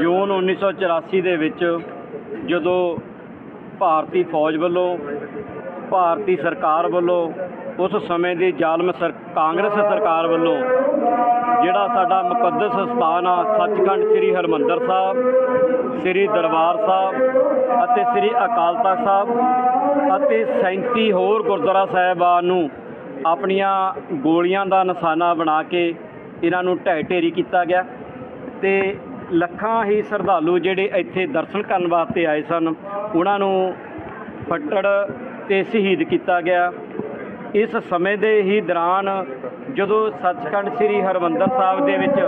ਜੂਨ 1984 ਦੇ ਵਿੱਚ ਜਦੋਂ ਭਾਰਤੀ ਫੌਜ ਵੱਲੋਂ, ਭਾਰਤੀ ਸਰਕਾਰ ਵੱਲੋਂ, ਉਸ ਸਮੇਂ ਦੀ ਜ਼ਾਲਮ ਸਰ, ਕਾਂਗਰਸ ਸਰਕਾਰ ਵੱਲੋਂ ਜਿਹੜਾ ਸਾਡਾ ਮੁਕੱਦਸ ਸਥਾਨ ਆ, ਸੱਚਖੰਡ ਸ੍ਰੀ ਹਰਮੰਦਰ ਸਾਹਿਬ, ਸ੍ਰੀ ਦਰਬਾਰ ਸਾਹਿਬ ਅਤੇ ਸ੍ਰੀ ਅਕਾਲ ਤਖਤ ਸਾਹਿਬ ਅਤੇ 37 ਹੋਰ ਗੁਰਦੁਆਰਾ ਸਾਹਿਬਾਨ ਨੂੰ ਆਪਣੀਆਂ ਗੋਲੀਆਂ ਦਾ ਨਿਸ਼ਾਨਾ ਬਣਾ ਕੇ ਇਹਨਾਂ ਨੂੰ ਢਹਿ ਢੇਰੀ ਕੀਤਾ ਗਿਆ ਤੇ ਲੱਖਾਂ ਹੀ ਸ਼ਰਧਾਲੂ ਜਿਹੜੇ ਇੱਥੇ ਦਰਸ਼ਨ ਕਰਨ ਵਾਸਤੇ ਆਏ ਸਨ। ਉਹਨਾਂ ਨੂੰ ਫੱਟੜ ਤੇ ਸ਼ਹੀਦ ਕੀਤਾ ਗਿਆ। ਇਸ ਸਮੇਂ ਦੇ ਹੀ ਦੌਰਾਨ ਜਦੋਂ ਸੱਚਖੰਡ ਸ੍ਰੀ ਹਰਮੰਦਰ ਸਾਹਿਬ ਦੇ ਵਿੱਚ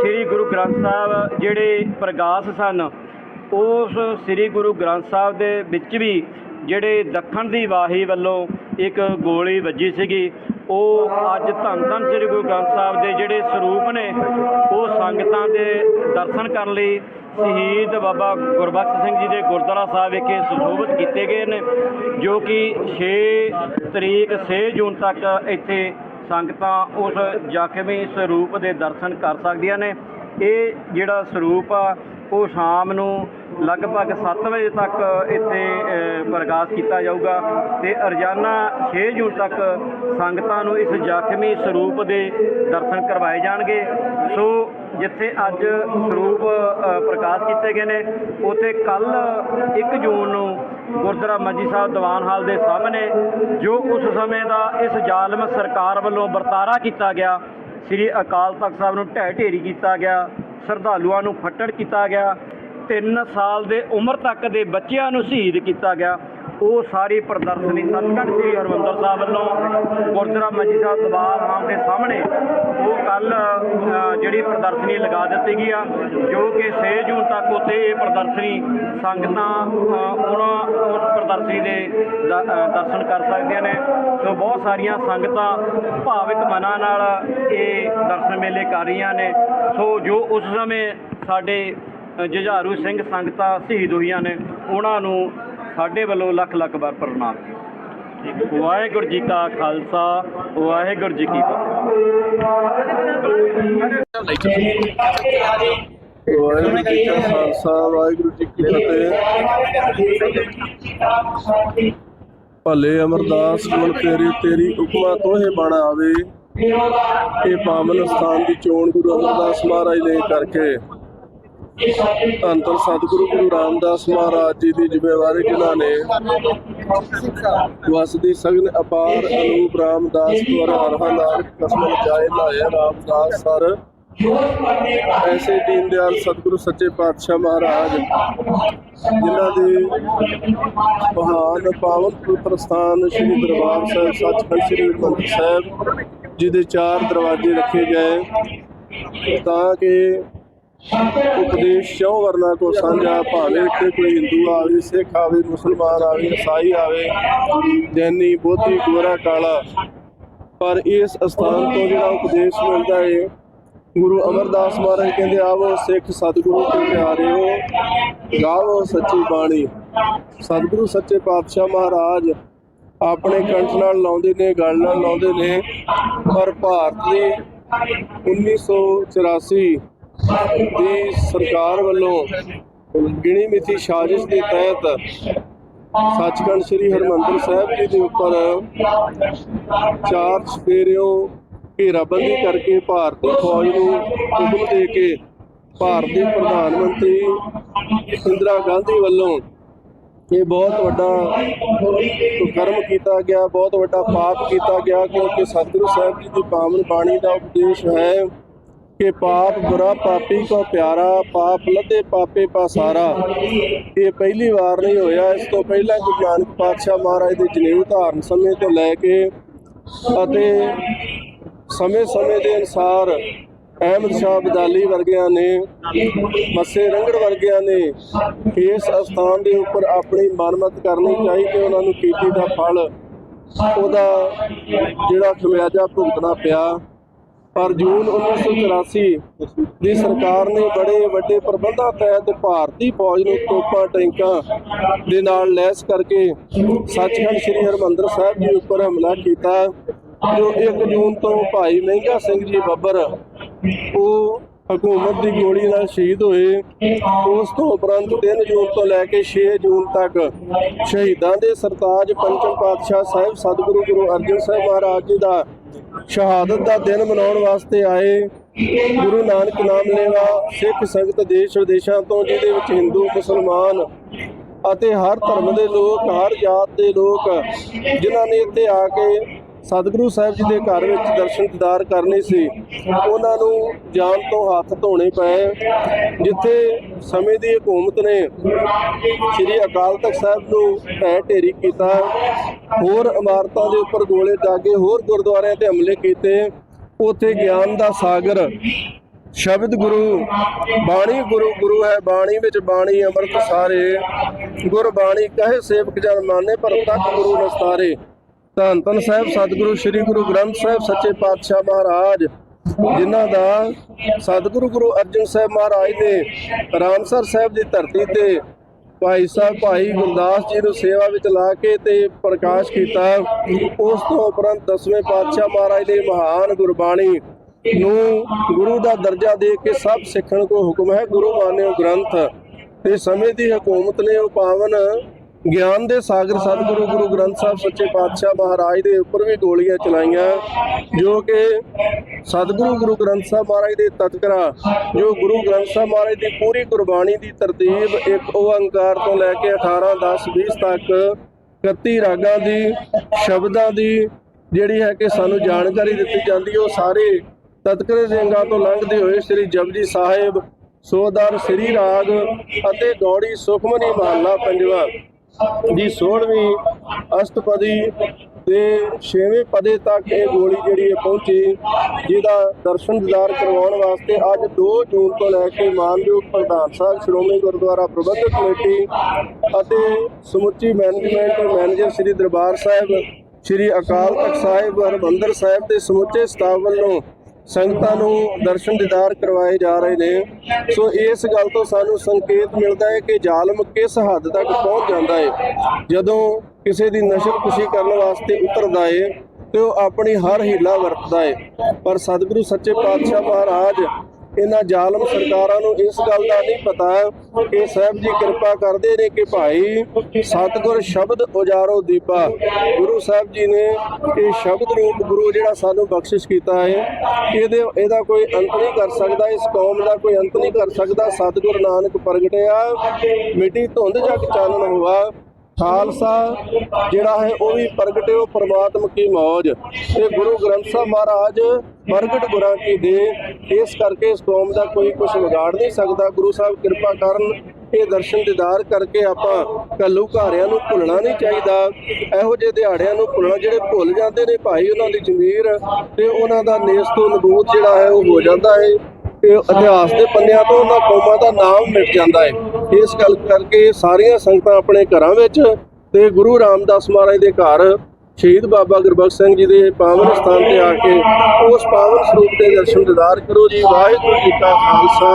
ਸ੍ਰੀ ਗੁਰੂ ਗ੍ਰੰਥ ਸਾਹਿਬ ਜਿਹੜੇ ਪ੍ਰਗਾਸ ਸਨ, ਉਸ ਸ੍ਰੀ ਗੁਰੂ ਗ੍ਰੰਥ ਸਾਹਿਬ ਦੇ ਵਿੱਚ ਵੀ ਜਿਹੜੇ ਦੱਖਣ ਦੀ ਵਾਹੀ ਵੱਲੋਂ ਇੱਕ ਗੋਲੀ ਵੱਜੀ ਸੀਗੀ। ਉਹ ਅੱਜ ਧੰਨ ਧੰਨ ਸ੍ਰੀ ਗੁਰੂ ਗ੍ਰੰਥ ਸਾਹਿਬ ਦੇ ਜਿਹੜੇ ਸਰੂਪ ਨੇ, ਉਹ ਸੰਗਤਾਂ ਦੇ ਦਰਸ਼ਨ ਕਰਨ ਲਈ ਸ਼ਹੀਦ ਬਾਬਾ ਗੁਰਬਖਸ਼ ਸਿੰਘ ਜੀ ਦੇ ਗੁਰਦੁਆਰਾ ਸਾਹਿਬ ਵਿਖੇ ਸੁਸ਼ੋਭਿਤ ਕੀਤੇ ਗਏ ਨੇ, ਜੋ ਕਿ 6 ਤਰੀਕ 6 ਜੂਨ ਤੱਕ ਇੱਥੇ ਸੰਗਤਾਂ ਉਸ ਜ਼ਖਮੀ ਸਰੂਪ ਦੇ ਦਰਸ਼ਨ ਕਰ ਸਕਦੀਆਂ ਨੇ। ਇਹ ਜਿਹੜਾ ਸਰੂਪ ਆ, ਉਹ ਸ਼ਾਮ ਨੂੰ ਲਗਭਗ 7 ਵਜੇ ਤੱਕ ਇੱਥੇ ਪ੍ਰਕਾਸ਼ ਕੀਤਾ ਜਾਊਗਾ ਤੇ ਰੋਜ਼ਾਨਾ 6 ਜੂਨ ਤੱਕ ਸੰਗਤਾਂ ਨੂੰ ਇਸ ਜ਼ਖਮੀ ਸਰੂਪ ਦੇ ਦਰਸ਼ਨ ਕਰਵਾਏ ਜਾਣਗੇ। ਸੋ ਜਿੱਥੇ ਅੱਜ ਸਰੂਪ ਪ੍ਰਕਾਸ਼ ਕੀਤੇ ਗਏ ਨੇ, ਉੱਥੇ ਕੱਲ 1 ਜੂਨ ਨੂੰ ਗੁਰਦੁਆਰਾ ਮੰਜੀ ਸਾਹਿਬ ਦੀਵਾਨ ਹਾਲ ਦੇ ਸਾਹਮਣੇ, ਜੋ ਉਸ ਸਮੇਂ ਦਾ ਇਸ ਜ਼ਾਲਮ ਸਰਕਾਰ ਵੱਲੋਂ ਵਰਤਾਰਾ ਕੀਤਾ ਗਿਆ, ਸ੍ਰੀ ਅਕਾਲ ਤਖਤ ਸਾਹਿਬ ਨੂੰ ਢਹਿ ਢੇਰੀ ਕੀਤਾ ਗਿਆ, ਸ਼ਰਧਾਲੂਆਂ ਨੂੰ ਫੱਟੜ ਕੀਤਾ ਗਿਆ 3 ਸਾਲ ਦੇ ਉਮਰ ਤੱਕ ਦੇ ਬੱਚਿਆਂ ਨੂੰ ਸ਼ਹੀਦ ਕੀਤਾ ਗਿਆ। ਉਹ ਸਾਰੀ ਪ੍ਰਦਰਸ਼ਨੀ ਸੱਚਖੰਡ ਸ੍ਰੀ ਹਰਮੰਦਰ ਸਾਹਿਬ ਵੱਲੋਂ ਗੁਰਦੁਆਰਾ ਮੰਜੀ ਸਾਹਿਬ ਦਰਬਾਰ ਹਾਲ ਦੇ ਸਾਹਮਣੇ ਉਹ ਕੱਲ ਜਿਹੜੀ ਪ੍ਰਦਰਸ਼ਨੀ ਲਗਾ ਦਿੱਤੀ ਗਈ ਆ, ਜੋ ਕਿ 6 ਜੂਨ ਤੱਕ ਉੱਥੇ ਇਹ ਪ੍ਰਦਰਸ਼ਨੀ ਸੰਗਤਾਂ ਉਹਨਾਂ ਉਸ ਪ੍ਰਦਰਸ਼ਨੀ ਦੇ ਦਰਸ਼ਨ ਕਰ ਸਕਦੀਆਂ ਨੇ। ਸੋ ਬਹੁਤ ਸਾਰੀਆਂ ਸੰਗਤਾਂ ਭਾਵਿਕ ਮਨਾਂ ਨਾਲ ਇਹ ਦਰਸ਼ਨ ਮੇਲੇ ਕਰ ਰਹੀਆਂ ਨੇ। ਸੋ ਜੋ ਉਸ ਸਮੇਂ ਸਾਡੇ ਜੁਝਾਰੂ ਸਿੰਘ ਸੰਗਤਾਂ ਸ਼ਹੀਦ ਹੋਈਆਂ ਨੇ, ਉਹਨਾਂ ਨੂੰ ਸਾਡੇ ਵੱਲੋਂ ਲੱਖ ਲੱਖ ਵਾਰ ਪ੍ਰਣਾਮ। ਵਾਹਿਗੁਰੂ ਜੀ ਕਾ ਖਾਲਸਾ, ਵਾਹਿਗੁਰੂ ਜੀ ਕੀ ਫਤਿਹ ਵਾਹਿਗੁਰੂ ਜੀ ਕਾ ਖਾਲਸਾ, ਵਾਹਿਗੁਰੂ ਜੀ ਕੀ ਫਤਿਹ। ਭਲੇ ਅਮਰਦਾਸ ਗੁਣ ਤੇਰੀ ਤੇਰੀ ਹੁਕਮਾ ਤੋਹੇ ਬਣ ਆਵੇ। ਇਹ ਪਾਵਨ ਸਥਾਨ ਦੀ ਚੋਣ ਗੁਰੂ ਅਮਰਦਾਸ ਮਹਾਰਾਜ ਨੇ ਕਰਕੇ ਧੰਨ ਸਤਿਗੁਰੂ ਗੁਰੂ ਰਾਮਦਾਸ ਮਹਾਰਾਜ ਜੀ ਦੀ ਜ਼ਿੰਮੇਵਾਰੀ ਜਿਨ੍ਹਾਂ ਨੇ ਵਸਦੀ ਸਗਨ ਅਪਾਰ ਅਨੂਪ ਰਾਮਦਾਸ ਤੁਰ ਹਰਹਾ ਨਾਨਕ ਕਸਮ ਜਾਏ ਲਾਏ ਰਾਮਦਾਸ ਸਰ। ਐਸੇ ਦੀਨ ਦਿਆਲ ਸਤਿਗੁਰੂ ਸੱਚੇ ਪਾਤਸ਼ਾਹ ਮਹਾਰਾਜ, ਜਿਨ੍ਹਾਂ ਦੇ ਮਹਾਨ ਪਾਵਨ ਪੁੱਤਰ ਸਥਾਨ ਸ੍ਰੀ ਦਰਬਾਰ ਸਾਹਿਬ, ਸੱਚਖੰਡ ਸ੍ਰੀ ਹਰਿਮੰਦਰ ਸਾਹਿਬ, ਜਿਹਦੇ ਚਾਰ ਦਰਵਾਜ਼ੇ ਰੱਖੇ ਗਏ, ਤਾਂ ਕਿ ਉਪਦੇਸ਼ ਚੌ ਵਰਨਾ ਕੋ ਸਾਂਝਾ? ਭਾਵੇਂ ਇੱਥੇ ਕੋਈ ਹਿੰਦੂ ਆਵੇ, ਸਿੱਖ ਆਵੇ, ਮੁਸਲਮਾਨ ਆਵੇ ਈਸਾਈ ਆਵੇ, ਜੈਨੀ, ਬੋਧੀ, ਗੋਰਾ, ਕਾਲਾ। ਪਰ ਇਸ ਅਸਥਾਨ ਤੋਂ ਜਿਹੜਾ ਉਪਦੇਸ਼ ਮਿਲਦਾ ਹੈ ਗੁਰੂ ਅਮਰਦਾਸ ਮਹਾਰਾਜ ਕਹਿੰਦੇ, ਆਵੋ ਸਿੱਖ ਸਤਿਗੁਰੂ ਕੇ ਹੋ ਗਾਵੋ ਸੱਚੀ ਬਾਣੀ। ਸਤਿਗੁਰੂ ਸੱਚੇ ਪਾਤਸ਼ਾਹ ਮਹਾਰਾਜ ਆਪਣੇ ਕੰਠ ਨਾਲ ਲਾਉਂਦੇ ਨੇ, ਗਲ ਨਾਲ ਲਾਉਂਦੇ ਨੇ, ਪਰ ਭਾਰਤ ਦੀ 1984 ਦੀ ਸਰਕਾਰ ਵੱਲੋਂ ਗਿਣੀ ਮਿਥੀ ਸਾਜ਼ਿਸ਼ ਦੇ ਤਹਿਤ ਸੱਚਖੰਡ ਸ੍ਰੀ ਹਰਮੰਦਰ ਸਾਹਿਬ ਜੀ ਦੇ ਉੱਪਰ ਚਾਰ ਸਪੇਰਿਓ ਘੇਰਾਬੰਦੀ ਕਰਕੇ ਭਾਰਤੀ ਫੌਜ ਨੂੰ ਹੁਕਮ ਦੇ ਕੇ ਭਾਰਤ ਦੇ ਪ੍ਰਧਾਨ ਮੰਤਰੀ ਇੰਦਰਾ ਗਾਂਧੀ ਵੱਲੋਂ ਇਹ ਬਹੁਤ ਵੱਡਾ ਕਰਮ ਕੀਤਾ ਗਿਆ, ਬਹੁਤ ਵੱਡਾ ਪਾਪ ਕੀਤਾ ਗਿਆ ਕਿਉਂਕਿ ਸਤਿਗੁਰੂ ਸਾਹਿਬ ਜੀ ਦੀ ਪਾਵਨ ਬਾਣੀ ਦਾ ਉਪਦੇਸ਼ ਹੈ ਕਿ ਪਾਪ ਬੁਰਾ ਪਾਪੀ ਕੋ ਪਿਆਰਾ, ਪਾਪ ਲੱਦੇ ਪਾਪੇ ਪਾਸਾਰਾ ਇਹ ਪਹਿਲੀ ਵਾਰ ਨਹੀਂ ਹੋਇਆ। ਇਸ ਤੋਂ ਪਹਿਲਾਂ ਗੁਰੂ ਨਾਨਕ ਪਾਤਸ਼ਾਹ ਮਹਾਰਾਜ ਦੇ ਜਨੇਊ ਧਾਰਨ ਸਮੇਂ ਤੋਂ ਲੈ ਕੇ ਅਤੇ ਸਮੇਂ-ਸਮੇਂ ਦੇ ਅਨੁਸਾਰ ਅਹਿਮਦ ਸ਼ਾਹ ਬਦਾਲੀ ਵਰਗਿਆਂ ਨੇ, ਮੱਸੇ ਰੰਗੜ ਵਰਗਿਆਂ ਨੇ ਇਸ ਅਸਥਾਨ ਦੇ ਉੱਪਰ ਆਪਣੀ ਮਨਮਤ ਕਰਨੀ ਚਾਹੀਦੀ ਉਹਨਾਂ ਨੂੰ ਕੀਤੀ ਦਾ ਫਲ। ਉਹਦਾ ਜਿਹੜਾ ਖਮਿਆਜਾ ਭੁਗਤਣਾ ਪਿਆ। ਪਰ ਜੂਨ 1984 ਦੀ ਸਰਕਾਰ ਨੇ ਬੜੇ ਵੱਡੇ ਪ੍ਰਬੰਧਾਂ ਤਹਿਤ ਭਾਰਤੀ ਫੌਜ ਨੂੰ ਤੋਪਾਂ ਟੈਂਕਾਂ ਦੇ ਨਾਲ ਲੈਸ ਕਰਕੇ ਸੱਚਖੰਡ ਸ੍ਰੀ ਹਰਮੰਦਰ ਸਾਹਿਬ ਜੀ ਉੱਪਰ ਹਮਲਾ ਕੀਤਾ। ਜੋ 1 ਜੂਨ ਤੋਂ ਭਾਈ ਮਹਿੰਗਾ ਸਿੰਘ ਜੀ ਬੱਬਰ, ਉਹ ਹਕੂਮਤ ਦੀ ਗੋਲੀ ਨਾਲ ਸ਼ਹੀਦ ਹੋਏ। ਉਸ ਤੋਂ ਉਪਰੰਤ 3 ਜੂਨ ਤੋਂ ਲੈ ਕੇ 6 ਜੂਨ ਤੱਕ ਸ਼ਹੀਦਾਂ ਦੇ ਸਰਤਾਜ ਪੰਚਮ ਪਾਤਸ਼ਾਹ ਸਾਹਿਬ ਸਤਿਗੁਰੂ ਗੁਰੂ ਅਰਜਨ ਸਾਹਿਬ ਮਹਾਰਾਜ ਜੀ ਦਾ ਸ਼ਹਾਦਤ ਦਾ ਦਿਨ ਮਨਾਉਣ ਵਾਸਤੇ ਆਏ ਗੁਰੂ ਨਾਨਕ ਨਾਮ ਲੈਵਾ ਸਿੱਖ ਸੰਗਤ ਦੇਸ਼ ਵਿਦੇਸ਼ਾਂ ਤੋਂ, ਜਿਹਦੇ ਵਿੱਚ ਹਿੰਦੂ, ਮੁਸਲਮਾਨ ਅਤੇ ਹਰ ਧਰਮ ਦੇ ਲੋਕ, ਹਰ ਜਾਤ ਦੇ ਲੋਕ, ਜਿਨ੍ਹਾਂ ਨੇ ਇੱਥੇ ਆ ਕੇ ਸਤਿਗੁਰੂ ਸਾਹਿਬ ਜੀ ਦੇ ਘਰ ਵਿੱਚ ਦਰਸ਼ਨ ਦੀਦਾਰ ਕਰਨੇ ਸੀ। ਉਹਨਾਂ ਨੂੰ ਜਾਨ ਤੋਂ ਹੱਥ ਧੋਣੇ ਪਏ, ਜਿੱਥੇ ਸਮੇਂ ਦੀ ਹਕੂਮਤ ਨੇ, ਸ੍ਰੀ ਅਕਾਲ ਤਖਤ ਸਾਹਿਬ ਨੂੰ ਢਹਿ ਢੇਰੀ ਕੀਤਾ। ਹੋਰ ਇਮਾਰਤਾਂ ਦੇ ਉੱਪਰ ਗੋਲੇ ਦਾਗੇ ਹੋਰ ਗੁਰਦੁਆਰਿਆਂ ਤੇ ਹਮਲੇ ਕੀਤੇ। ਉੱਥੇ ਗਿਆਨ ਦਾ ਸਾਗਰ, ਸ਼ਬਦ ਗੁਰੂ, ਬਾਣੀ ਗੁਰੂ ਗੁਰੂ ਹੈ, ਬਾਣੀ ਵਿੱਚ ਬਾਣੀ, ਅੰਮ੍ਰਿਤ ਸਾਰੇ। ਗੁਰ ਬਾਣੀ ਕਹੇ ਸੇਵਕ ਜਨ ਮਾਨੇ, ਪਰ ਤੱਕ ਗੁਰੂ ਨਸਤਾਰੇ। ਧੰਨ ਧੰਨ ਸਾਹਿਬ, ਸਤਿਗੁਰੂ ਸ੍ਰੀ ਗੁਰੂ ਗ੍ਰੰਥ ਸਾਹਿਬ, ਸੱਚੇ ਪਾਤਸ਼ਾਹ ਮਹਾਰਾਜ, ਜਿਨ੍ਹਾਂ ਦਾ ਸਤਿਗੁਰੂ ਗੁਰੂ ਅਰਜਨ ਸਾਹਿਬ ਮਹਾਰਾਜ ਨੇ ਰਾਮਸਰ ਸਾਹਿਬ ਦੀ ਧਰਤੀ ਤੇ ਭਾਈ ਸਾਹਿਬ, ਭਾਈ ਗੁਰਦਾਸ ਜੀ ਨੂੰ ਸੇਵਾ ਵਿੱਚ ਲਾ ਕੇ ਤੇ ਪ੍ਰਕਾਸ਼ ਕੀਤਾ, ਉਸ ਤੋਂ ਉਪਰੰਤ ਦਸਵੇਂ ਪਾਤਸ਼ਾਹ ਮਹਾਰਾਜ ਨੇ ਮਹਾਨ ਗੁਰਬਾਣੀ ਨੂੰ ਗੁਰੂ ਦਾ ਦਰਜਾ ਦੇ ਕੇ ਸਭ ਸਿੱਖਣ ਕੋ ਹੁਕਮ ਹੈ, ਗੁਰੂ ਮਾਨਿਓ ਗ੍ਰੰਥ। ਤੇ ਸਮੇਂ ਦੀ ਹਕੂਮਤ ਨੇ ਉਹ ਪਾਵਨ ਗਿਆਨ ਦੇ ਸਾਗਰ ਸਤਿਗੁਰੂ ਗੁਰੂ ਗ੍ਰੰਥ ਸਾਹਿਬ ਸੱਚੇ ਪਾਤਸ਼ਾਹ ਮਹਾਰਾਜ ਦੇ ਉੱਪਰ ਵੀ ਗੋਲੀਆਂ ਚਲਾਈਆਂ, ਜੋ ਕਿ ਸਤਿਗੁਰੂ ਗੁਰੂ ਗ੍ਰੰਥ ਸਾਹਿਬ ਮਹਾਰਾਜ ਦੇ ਤਤਕਰਾ, ਜੋ ਗੁਰੂ ਗ੍ਰੰਥ ਸਾਹਿਬ ਮਹਾਰਾਜ ਦੀ ਪੂਰੀ ਗੁਰਬਾਣੀ ਦੀ ਤਰਤੀਬ ਇੱਕ ਓੰਕਾਰ ਤੋਂ ਲੈ ਕੇ 18 10 20 ਤੱਕ 31 ਰਾਗਾਂ ਦੀ, ਸ਼ਬਦਾਂ ਦੀ ਜਿਹੜੀ ਹੈ ਕਿ ਸਾਨੂੰ ਜਾਣਕਾਰੀ ਦਿੱਤੀ ਜਾਂਦੀ ਹੈ ਉਹ ਸਾਰੇ ਤਤਕਰੇ ਸਿੰਘਾਂ ਤੋਂ ਲੰਘਦੇ ਹੋਏ ਸ੍ਰੀ ਜਪਜੀ ਸਾਹਿਬ ਸੋਦਰ ਸ੍ਰੀ ਰਾਗ ਅਤੇ ਗੌੜੀ ਸੁਖਮਨੀ ਮਹੱਲਾ ਪੰਜਵਾ। ਦੀ 16ਵੀਂ ਅਸ਼ਟਪਦੀ ਤੇ 6ਵੇਂ ਪਦੇ ਤੱਕ ਇਹ ਗੋਲੀ ਜਿਹੜੀ ਹੈ ਪਹੁੰਚੀ, ਜਿਹਦਾ ਦਰਸ਼ਨ ਦੀਦਾਰ ਕਰਵਾਉਣ ਵਾਸਤੇ ਅੱਜ 2 ਜੂਨ ਤੋਂ ਲੈ ਕੇ ਮਾਨਯੋਗ ਪ੍ਰਧਾਨ ਸਾਹਿਬ, ਸ਼੍ਰੋਮਣੀ ਗੁਰਦੁਆਰਾ ਪ੍ਰਬੰਧਕ ਕਮੇਟੀ ਅਤੇ ਸਮੁੱਚੀ ਮੈਨੇਜਮੈਂਟ ਮੈਨੇਜਰ ਸ੍ਰੀ ਦਰਬਾਰ ਸਾਹਿਬ, ਸ੍ਰੀ ਅਕਾਲ ਤਖਤ ਸਾਹਿਬ, ਹਰਿਮੰਦਰ ਸਾਹਿਬ ਦੇ ਸਮੁੱਚੇ ਸਟਾਫ ਵੱਲੋਂ ਸੰਗਤਾਂ ਨੂੰ ਦਰਸ਼ਨ ਦੀਦਾਰ ਕਰਵਾਏ ਜਾ ਰਹੇ ਨੇ। ਸੋ ਇਸ ਗੱਲ ਤੋਂ ਸਾਨੂੰ ਸੰਕੇਤ ਮਿਲਦਾ ਹੈ ਕਿ ਜ਼ਾਲਮ ਕਿਸ ਹੱਦ ਤੱਕ ਪਹੁੰਚ ਜਾਂਦਾ ਹੈ। ਜਦੋਂ ਕਿਸੇ ਦੀ ਨਸ਼ਰ ਖੁਸ਼ੀ ਕਰਨ ਵਾਸਤੇ ਉਤਰਦਾ ਹੈ, ਤੇ ਉਹ ਆਪਣੀ ਹਰ ਹੀਲਾ ਵਰਤਦਾ ਹੈ। ਪਰ ਸਤਿਗੁਰੂ ਸੱਚੇ ਪਾਤਸ਼ਾਹ ਮਹਾਰਾਜ ਇਹਨਾਂ ਜ਼ਾਲਮ ਸਰਕਾਰਾਂ ਨੂੰ ਇਸ ਗੱਲ ਦਾ ਨਹੀਂ ਪਤਾ ਕਿ ਸਾਹਿਬ ਜੀ ਕਿਰਪਾ ਕਰਦੇ ਨੇ ਕਿ ਭਾਈ ਸਤਿਗੁਰ ਸ਼ਬਦ ਉਜਾਰੋ ਦੀਪਾ। ਗੁਰੂ ਸਾਹਿਬ ਜੀ ਨੇ ਇਹ ਸ਼ਬਦ ਰੂਪ ਗੁਰੂ ਜਿਹੜਾ ਸਾਨੂੰ ਬਖਸ਼ਿਸ਼ ਕੀਤਾ ਹੈ, ਇਹਦੇ, ਇਹਦਾ ਕੋਈ ਅੰਤ ਨਹੀਂ ਕਰ ਸਕਦਾ, ਇਸ ਕੌਮ ਦਾ ਕੋਈ ਅੰਤ ਨਹੀਂ ਕਰ ਸਕਦਾ। ਸਤਿਗੁਰ ਨਾਨਕ ਪ੍ਰਗਟਿਆ, ਮਿੱਟੀ ਧੁੰਦ ਜਗ ਚਾਨਣ ਹੋਆ। ਖਾਲਸਾ ਜਿਹੜਾ ਹੈ ਉਹ ਵੀ ਪ੍ਰਗਟਿਓ ਪ੍ਰਮਾਤਮ ਕੀ ਮੌਜ ਤੇ ਗੁਰੂ ਗ੍ਰੰਥ ਸਾਹਿਬ ਮਹਾਰਾਜ ਪ੍ਰਗਟ ਗੁਰਾਂ ਕੀ ਦੇ। ਇਸ ਕਰਕੇ ਇਸ ਕੌਮ ਦਾ ਕੋਈ ਕੁਝ ਵਿਗਾੜ ਨਹੀਂ ਸਕਦਾ। ਗੁਰੂ ਸਾਹਿਬ ਕਿਰਪਾ ਕਰਨ ਇਹ ਦਰਸ਼ਨ ਦੀਦਾਰ ਕਰਕੇ ਆਪਾਂ ਕੱਲੂ ਘਾਰਿਆਂ ਨੂੰ ਭੁੱਲਣਾ ਨਹੀਂ ਚਾਹੀਦਾ। ਇਹੋ ਜਿਹੇ ਦਿਹਾੜਿਆਂ ਨੂੰ ਭੁੱਲਣਾ ਜਿਹੜੇ ਭੁੱਲ ਜਾਂਦੇ ਨੇ ਭਾਈ ਉਹਨਾਂ ਦੀ ਜ਼ਮੀਰ ਤੇ ਉਹਨਾਂ ਦਾ ਨੇਸ ਤੋਂ ਨਬੂਤ ਜਿਹੜਾ ਹੈ ਉਹ ਹੋ ਜਾਂਦਾ ਹੈ। ਇਤਿਹਾਸ ਦੇ ਪੰਨਿਆਂ ਤੋਂ ਉਹਨਾਂ ਕੌਮਾਂ ਦਾ ਨਾਮ ਮਿਟ ਜਾਂਦਾ ਹੈ। ਇਸ ਗੱਲ ਕਰਕੇ ਸਾਰੀਆਂ ਸੰਗਤਾਂ ਆਪਣੇ ਘਰਾਂ ਵਿੱਚ ਤੇ ਗੁਰੂ ਰਾਮਦਾਸ ਮਹਾਰਾਜ ਦੇ ਘਰ ਸ਼ਹੀਦ ਬਾਬਾ ਗੁਰਬਖਸ਼ ਸਿੰਘ ਜੀ ਦੇ ਪਾਵਨ ਸਥਾਨ ਤੇ ਆ ਕੇ ਉਸ ਪਾਵਨ ਸਰੂਪ ਦੇ ਦਰਸ਼ਨ ਦੀਦਾਰ ਕਰੋ ਜੀ। ਵਾਹਿਗੁਰੂ ਜੀ ਕਾ ਖਾਲਸਾ,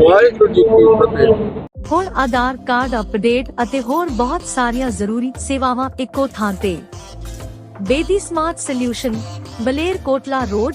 ਵਾਹਿਗੁਰੂ ਜੀ ਕੀ ਫਤਿਹ। ਹੁਣ ਆਧਾਰ ਕਾਰਡ ਅਪਡੇਟ ਅਤੇ ਹੋਰ ਬਹੁਤ ਸਾਰੀਆਂ ਜ਼ਰੂਰੀ ਸੇਵਾਵਾਂ ਇੱਕੋ ਥਾਂ ਤੇ। Bedi smart solution, Baler Kotla road